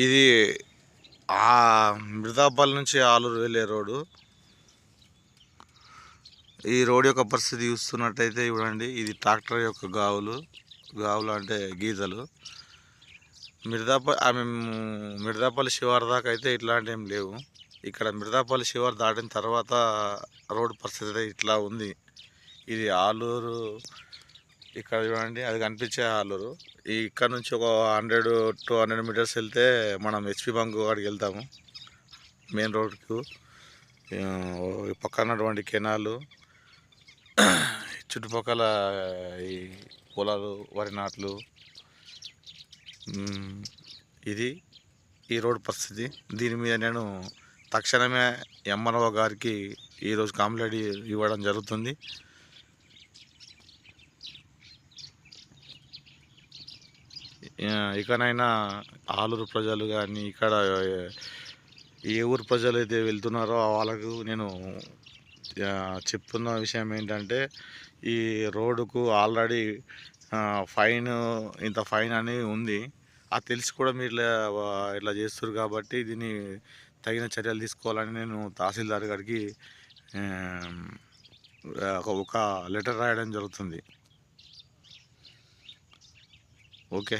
ఇది ఆ మిర్దాపల్లి నుంచి ఆలూరు వెళ్ళే రోడ్డు. ఈ రోడ్ యొక్క పరిస్థితి చూస్తున్నట్టయితే చూడండి ఇది ట్రాక్టర్ యొక్క గావులు. గావులు అంటే గీతలు మిర్దాపల్లి ఆమె మిర్దాపల్లి శివారు దాకా అయితే ఇట్లాంటివి ఏం లేవు. ఇక్కడ మిర్దాపల్లి శివారు దాటిన తర్వాత రోడ్డు పరిస్థితి అయితే ఇట్లా ఉంది. ఇది ఆలూరు ఇక్కడ చూడండి అది కనిపించే ఆలూరు ఇక్కడ నుంచి ఒక హండ్రెడ్ టూ హండ్రెడ్ మీటర్స్ వెళ్తే మనం హెచ్పి బంక్ కాడికి వెళ్తాము మెయిన్ రోడ్కు. పక్కన ఉన్నటువంటి కెనాలు చుట్టుపక్కల ఈ పొలాలు వరి నాట్లు. ఇది ఈ రోడ్ పరిస్థితి. దీని మీద నేను తక్షణమే ఎంఆర్ఓ గారికి ఈరోజు కాంప్లైంట్ ఇవ్వడం జరుగుతుంది. ఇకనైనా ఆలూరు ప్రజలు కానీ ఇక్కడ ఏ ఊరు ప్రజలు అయితే వెళ్తున్నారో వాళ్ళకు నేను చెప్తున్న విషయం ఏంటంటే ఈ రోడ్డుకు ఆల్రెడీ ఫైన్ ఇంత ఫైన్ అని ఉంది. అది తెలిసి కూడా మీరు ఇట్లా ఇట్లా చేస్తారు కాబట్టి దీన్ని తగిన చర్యలు తీసుకోవాలని నేను తహసీల్దార్ గారికి ఒక- ఒక లెటర్ రాయడం జరుగుతుంది. ఓకే.